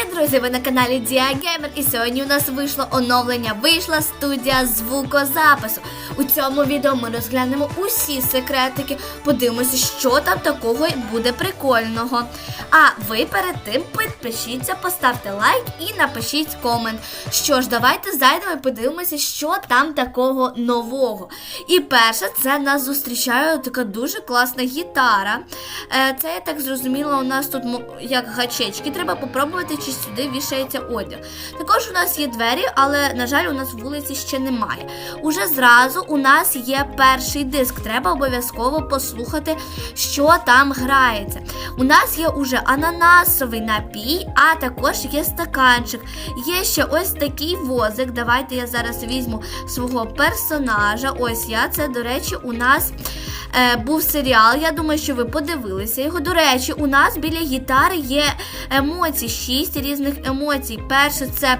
Привіт, друзі! Ви на каналі Діагеймер і сьогодні у нас вийшло оновлення. Вийшла студія звукозапису. У цьому відео ми розглянемо усі секретики, подивимося, що там такого буде прикольного. А ви перед тим підпишіться, поставте лайк і напишіть комент. Що ж, давайте зайдемо і подивимося, що там такого нового. І перше, це нас зустрічає така дуже класна гітара. Е, Це я так зрозуміла, у нас тут як гачечки. Треба попробувати, чи сюди вішається одяг. Також у нас є двері, але, на жаль, у нас вулиці ще немає. Уже зразу у нас є перший диск. Треба обов'язково послухати, що там грається. У нас є уже ананасовий напій, а також є стаканчик. Є ще ось такий возик. Давайте я зараз візьму свого персонажа. Ось я. Це, до речі, у нас е, був серіал. Я думаю, що ви подивилися його. До речі, у нас біля гітари є емоції, шість різних емоцій. Перше це.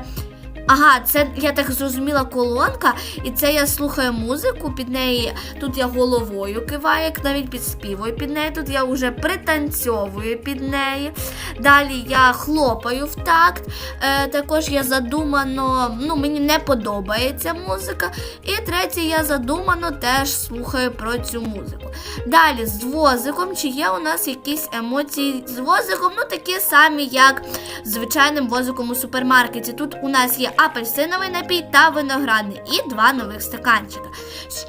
Ага, це я так зрозуміла колонка, і це я слухаю музику під неї. Тут я головою киваю, як навіть підспівую під неї. Тут я вже пританцьовую під неї. Далі я хлопаю в такт. Е, також я задумано, ну мені не подобається музика. І третє, я задумано теж слухаю про цю музику. Далі з возиком, чи є у нас якісь емоції з возиком, ну такі самі, як звичайним возиком у супермаркеті. Тут у нас є апельсиновий напій та виноградний і два нових стаканчика.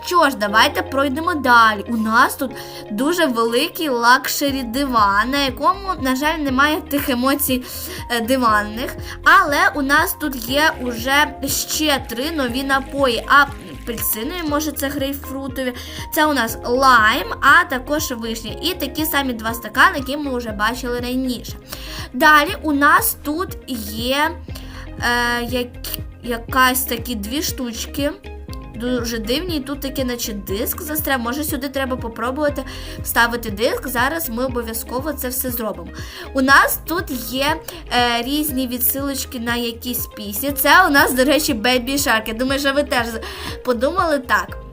Що ж, давайте пройдемо далі. У нас тут дуже великий лакшері диван, на якому, на жаль, немає тих емоцій е, диванних. Але у нас тут є уже ще три нові напої. Апельсинові, може, це грейпфрутові. Це у нас лайм, а також вишня. І такі самі два стакани, які ми вже бачили раніше. Далі у нас тут є е, якась такі дві штучки. Дуже дивні, і тут таке, наче диск застряв. Може, сюди треба попробувати вставити диск. Зараз ми обов'язково це все зробимо. У нас тут є е, різні відсилочки на якісь пісні. Це у нас, до речі, Baby Shark. Я думаю, що ви теж подумали так.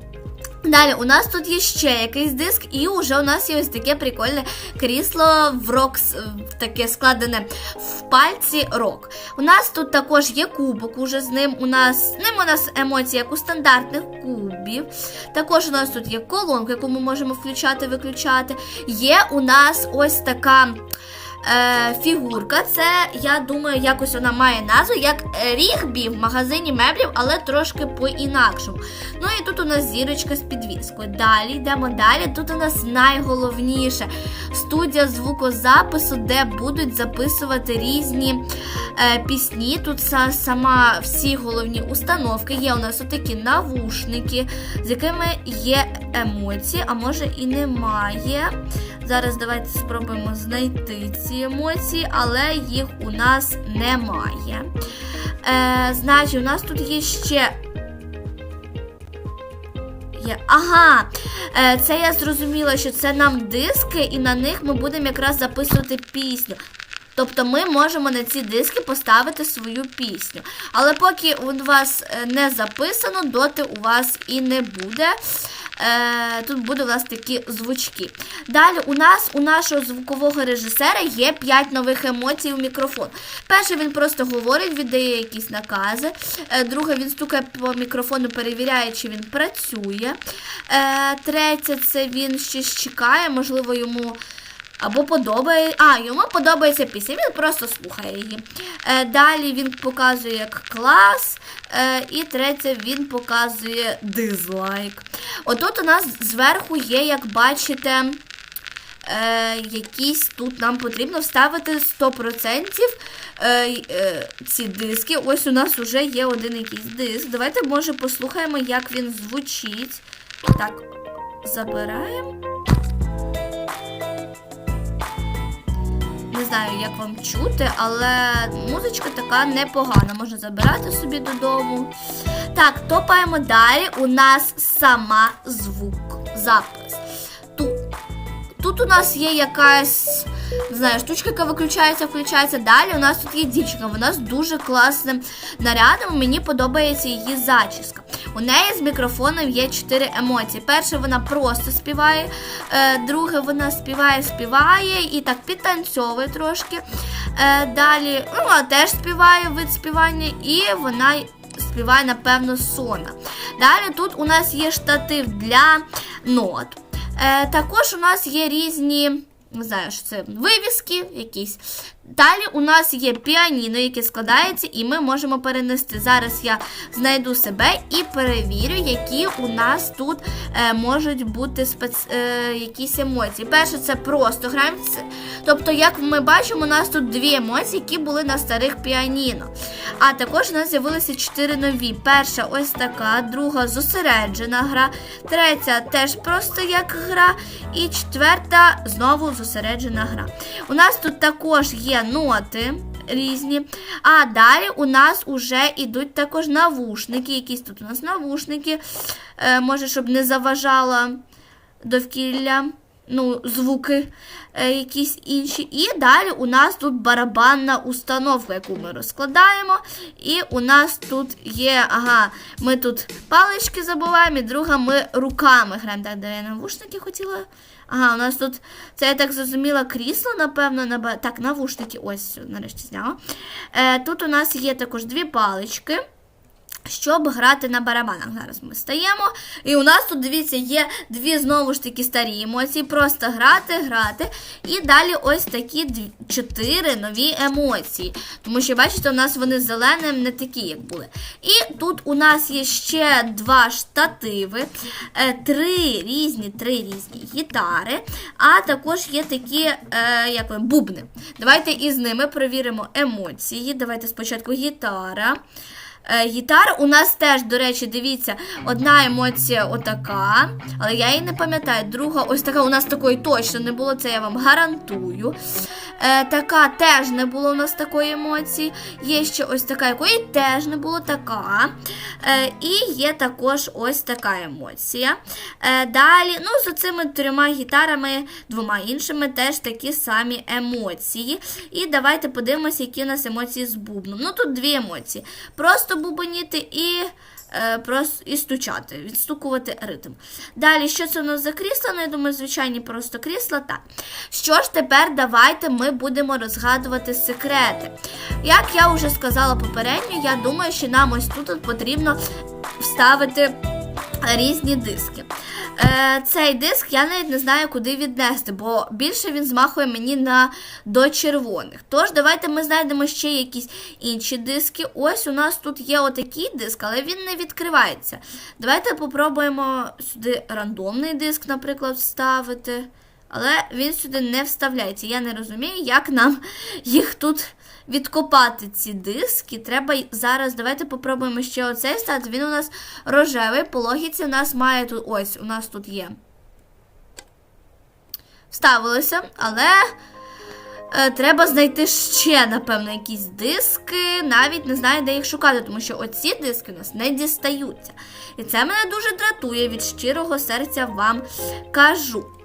Далі у нас тут є ще якийсь диск, і вже у нас є ось таке прикольне крісло в рокс, таке складене в пальці рок. У нас тут також є кубок, уже з ним у нас ним у нас емоції, як у стандартних кубів. Також у нас тут є колонка, яку ми можемо включати, виключати. Є у нас ось така. Е, фігурка, це, я думаю, якось вона має назву, як рігбі в магазині меблів, але трошки по-інакшому. Ну і тут у нас зірочка з підвіскою. Далі йдемо далі. Тут у нас найголовніше студія звукозапису, де будуть записувати різні е, пісні. Тут са- сама всі головні установки. Є у нас отакі навушники, з якими є емоції, а може і немає. Зараз давайте спробуємо знайти ці емоції, але їх у нас немає. Е, значить, у нас тут є ще. Є. Ага, е, це я зрозуміла, що це нам диски, і на них ми будемо якраз записувати пісню. Тобто ми можемо на ці диски поставити свою пісню. Але поки у вас е, не записано, доти у вас і не буде. Е, тут буде у нас такі звучки. Далі у нас, у нашого звукового режисера, є 5 нових емоцій у мікрофон. Перше, він просто говорить, віддає якісь накази. Е, друге, він стукає по мікрофону, перевіряє, чи він працює. Е, третє, це він щось чекає, можливо, йому. Або подобає. А, йому подобається пісня, він просто слухає її. Е, далі він показує як клас. Е, і третє, він показує дизлайк. Отут у нас зверху є, як бачите, е, якісь тут нам потрібно вставити 100% е, е, ці диски. Ось у нас вже є один якийсь диск. Давайте, може, послухаємо, як він звучить. Так, забираємо. Знаю, як вам чути, але музичка така непогана. Можна забирати собі додому. Так, топаємо далі. У нас сама звук, запис. Тут, тут у нас є якась не знаю, штучка, яка виключається, включається. Далі у нас тут є дівчинка, вона з дуже класним нарядом. Мені подобається її зачіска. У неї з мікрофоном є чотири емоції. Перше, вона просто співає, е, друге, вона співає, співає і так підтанцьовує трошки. Е, далі, ну, вона теж співає вид співання, і вона співає, напевно, сона. Далі тут у нас є штатив для нот. Е, також у нас є різні. Не знаю, що це вивіски якісь. Далі у нас є піаніно, яке складається, і ми можемо перенести. Зараз я знайду себе і перевірю, які у нас тут е, можуть бути спец... е, якісь емоції. Перше, це просто граємо. Тобто, як ми бачимо, у нас тут дві емоції, які були на старих піаніно. А також у нас з'явилися чотири нові. Перша ось така, друга зосереджена гра, третя теж просто як гра, і четверта знову зосереджена гра. У нас тут також є ноти різні. А далі у нас вже йдуть також навушники. Якісь тут у нас навушники. Е, може, щоб не заважало довкілля. Ну, звуки е, якісь інші. І далі у нас тут барабанна установка, яку ми розкладаємо. І у нас тут є, ага, ми тут палички забуваємо, і друга ми руками граємо. Так, де я навушники хотіла. Ага, у нас тут, це я так зрозуміла, крісло, напевно, на так, навушники, ось, нарешті зняла. Е, тут у нас є також дві палички. Щоб грати на барабанах. Зараз ми стаємо. І у нас тут, дивіться, є дві знову ж таки старі емоції. Просто грати, грати. І далі ось такі дві, чотири нові емоції. Тому що, бачите, у нас вони зеленим не такі, як були. І тут у нас є ще два штативи, е, три різні, три різні гітари, а також є такі е, як ви, бубни. Давайте із ними перевіримо емоції. Давайте спочатку гітара. Е, Гітара у нас теж, до речі, дивіться, одна емоція отака, але я її не пам'ятаю. Друга, ось така у нас такої точно не було, це я вам гарантую. Е, така теж не було у нас такої емоції. Є ще ось така, якої теж не було така. Е, і є також ось така емоція. Е, далі, ну, з цими трьома гітарами, двома іншими, теж такі самі емоції. І давайте подивимося, які у нас емоції з бубном. Ну, тут дві емоції. Просто бубоніти і. е, Просто і стучати, відстукувати ритм. Далі, що це у нас за крісла? Ну, я думаю, звичайні просто крісла. Так. Що ж тепер давайте ми будемо розгадувати секрети. Як я вже сказала попередньо, я думаю, що нам ось тут потрібно вставити різні диски. Е, цей диск я навіть не знаю, куди віднести, бо більше він змахує мені на до червоних. Тож, давайте ми знайдемо ще якісь інші диски. Ось у нас тут є отакий диск, але він не відкривається. Давайте попробуємо сюди рандомний диск, наприклад, вставити. Але він сюди не вставляється. Я не розумію, як нам їх тут відкопати, ці диски. Треба зараз. Давайте попробуємо ще оцей стати. Він у нас рожевий. По логіці у нас має тут. Ось, у нас тут є. Вставилося, але. Е, треба знайти ще, напевно, якісь диски. Навіть не знаю, де їх шукати, тому що оці диски у нас не дістаються. І це мене дуже дратує від щирого серця вам кажу.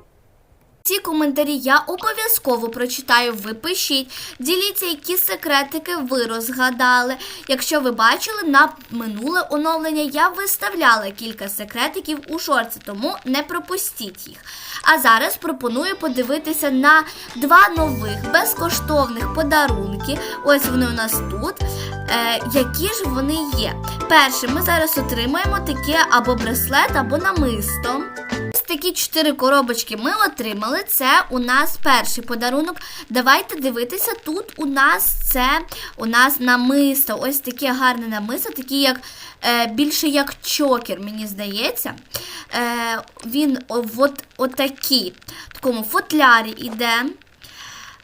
Ці коментарі я обов'язково прочитаю. Ви пишіть, діліться, які секретики ви розгадали. Якщо ви бачили на минуле оновлення, я виставляла кілька секретиків у шорці, тому не пропустіть їх. А зараз пропоную подивитися на два нових безкоштовних подарунки. Ось вони у нас тут. Е, які ж вони є? Перше, ми зараз отримаємо таке або браслет, або намисто. Такі чотири коробочки ми отримали. Це у нас перший подарунок. Давайте дивитися. Тут у нас це у нас намисто. Ось таке гарне намисто, такі як е, більше як чокер, мені здається. Е, він от, отакий, в такому футлярі іде.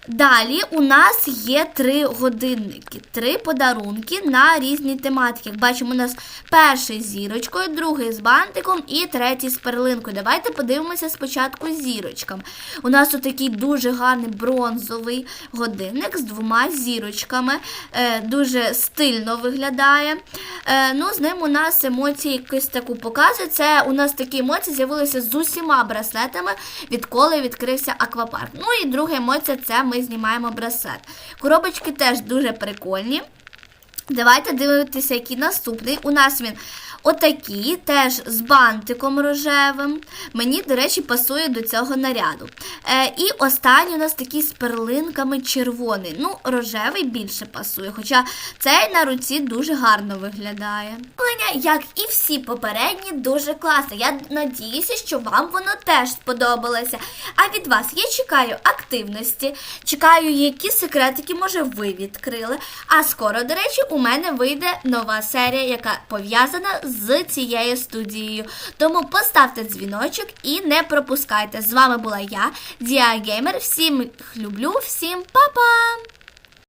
Далі у нас є три годинники, три подарунки на різні тематики. Як бачимо, у нас перший з зірочкою, другий з бантиком і третій з перлинкою. Давайте подивимося спочатку з зірочками. У нас тут такий дуже гарний бронзовий годинник з двома зірочками. Е, дуже стильно виглядає. Е, ну, з ним у нас емоції якусь таку показує. Це у нас такі емоції з'явилися з усіма браслетами, відколи відкрився аквапарк. Ну і друга емоція це ми знімаємо браслет. Коробочки теж дуже прикольні. Давайте дивитися, який наступний. У нас він отакий, теж з бантиком рожевим. Мені, до речі, пасує до цього наряду. Е, і останній у нас такий з перлинками червоний. Ну, рожевий більше пасує, хоча цей на руці дуже гарно виглядає. Оленя, як і всі попередні, дуже класно. Я надіюся, що вам воно теж сподобалося. А від вас я чекаю активності, чекаю, які секретики, може, ви відкрили. А скоро, до речі, у мене вийде нова серія, яка пов'язана з цією студією. Тому поставте дзвіночок і не пропускайте. З вами була я, Діа Геймер. Всім люблю, всім па-па!